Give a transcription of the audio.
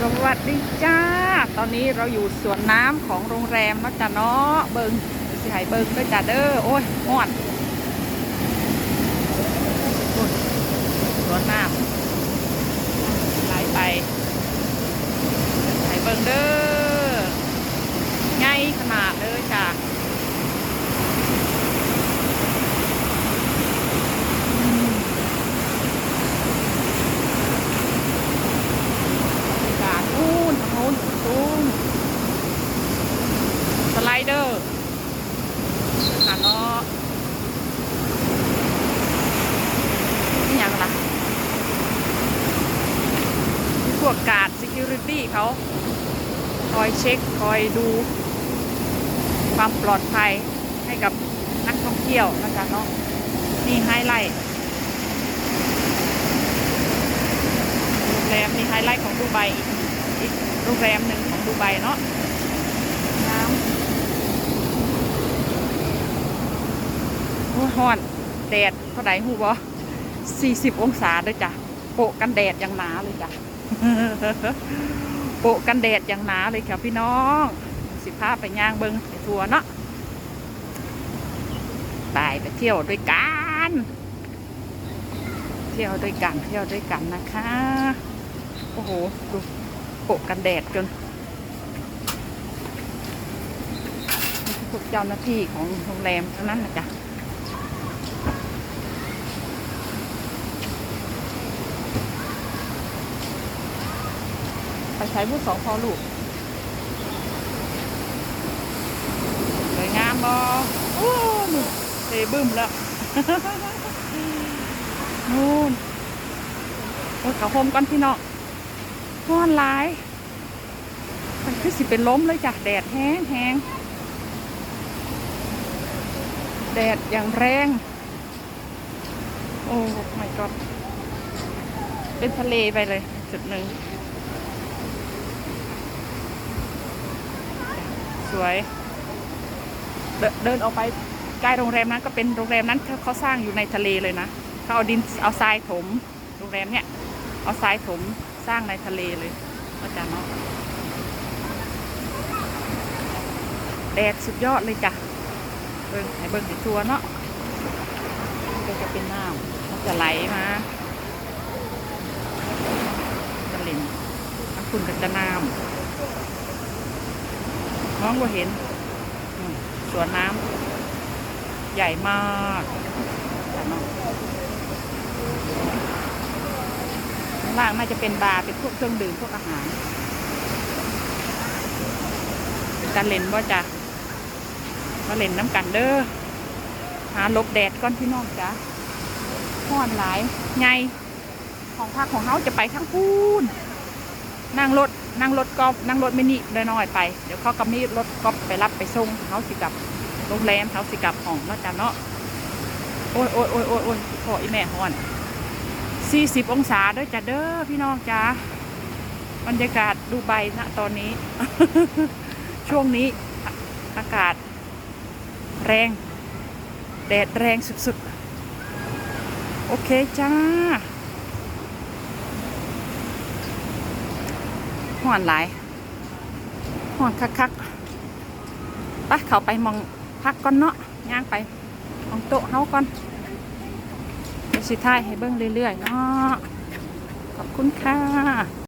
สวัสดีจ้า ตอนนี้เราอยู่สวนน้ำของโรงแรมนะจ๊ะเนาะเบิงสิหายเบิงด้วยจ้าเด้อ โอ้ยงอดสวนน้ำไหลไปหายเบิงเด้อใหญ่ขนาดเลยจ้ะอืม บรรยากาศนู่นทางโน้นสูงสไลเดอร์ค่ะเนาะนี่ยังล่ะมีพวกการ์ด security เขาคอยเช็คคอยดู ความปลอดภัยให้กับนักท่องเที่ยวนะจ๊ะเนาะนี่ไฮไลท์โรงแรมนี่ไฮไลท์ของดูไบอีกอีกโรงแรมหนึ่งของดูไบเนาะน้ำโอ้อนแดดเท่าไหร่หูบอสี่สิบองศาเลยจ้ะโปะกันแดดอย่างหนาเลยจ้ะ โปะกันแดดอย่างหนาเลยค่ะพี่น้อง สิพาไปย่างเบิงไปทัวร์เนาะไปไปเที่ยวด้วยกัน เที่ยวด้วยกันเที่ยวด้วยกันนะคะ โอ้โห ดูโปะกันแดดจนนี่คือพวกเจ้าหน้าที่ของโรงแรมทั้งนั้นนะจ๊ะ ใช้ผู้สองพอลูกสวยงามบอโอ้นู่นเตะบึ้มแล้วนู่นโอ้ยขาโฮมก่อนพี่น้องร้อนหลายมันคือสิเป็นล้มเลยจ้ะแดดแห้งแห้งแดดอย่างแรง โอ้ไม่ก็เป็นทะเลไปเลยจุดหนึ่ง สวยเด,เดินออกไปใกล้โรงแรมนั้นก็เป็นโรงแรมนั้นเขาสร้างอยู่ในทะเลเลยนะเขาเอาดินเอาทรายถมโรงแรมเนี่ย เอาทรายถมสร้างในทะเลเลยอาจารย์เนาะแดดสุดยอดเลยจ้ะเบิ้งให้เบิ้งให้ทัวเนาะก็จะเป็นน้ำมันจะไหลมาจะเล่นทั้งคุณกับจะน้ำ มองว่าเห็นสวนน้ำใหญ่มากข้างล่างน่าจะเป็นบาร์เป็นพวกเครื่องดื่มพวกอาหารเป็นเล่นว่าจะมาเล่นน้ำกันเด้อหาหลบแดดก่อนพี่น้องจ้ะห้อนหลายไงของพักของเขาจะไปทั้งพูนนั่งรถ นั่งรถกอล์ฟนั่งรถมินิน้อยๆไปเดี๋ยวเขาก็มีรถกอล์ฟไปรับไปส่งเขาสิกับโรงแรมเขาสิกับห้องเนาะจ้ะเนาะโอ้ยโอ้ยโอ้ยโอ้ยโอ้ยพ่ออีแม่ห้อน40องศาด้วยจ้ะเด้อพี่น้องจ้าบรรยากาศดูไบณตอนนี้ ช่วงนี้อากาศ แรง แดดแรงสุดๆ โอเคจ้า ห่อนหลายห่อนคักๆไปเขาไปมองพักก่อนเนาะย่างไปมองโต๊ะเฮาก่อนเดี๋ยวสิท้ายให้เบิ้งเรื่อยๆเนาะขอบคุณค่ะ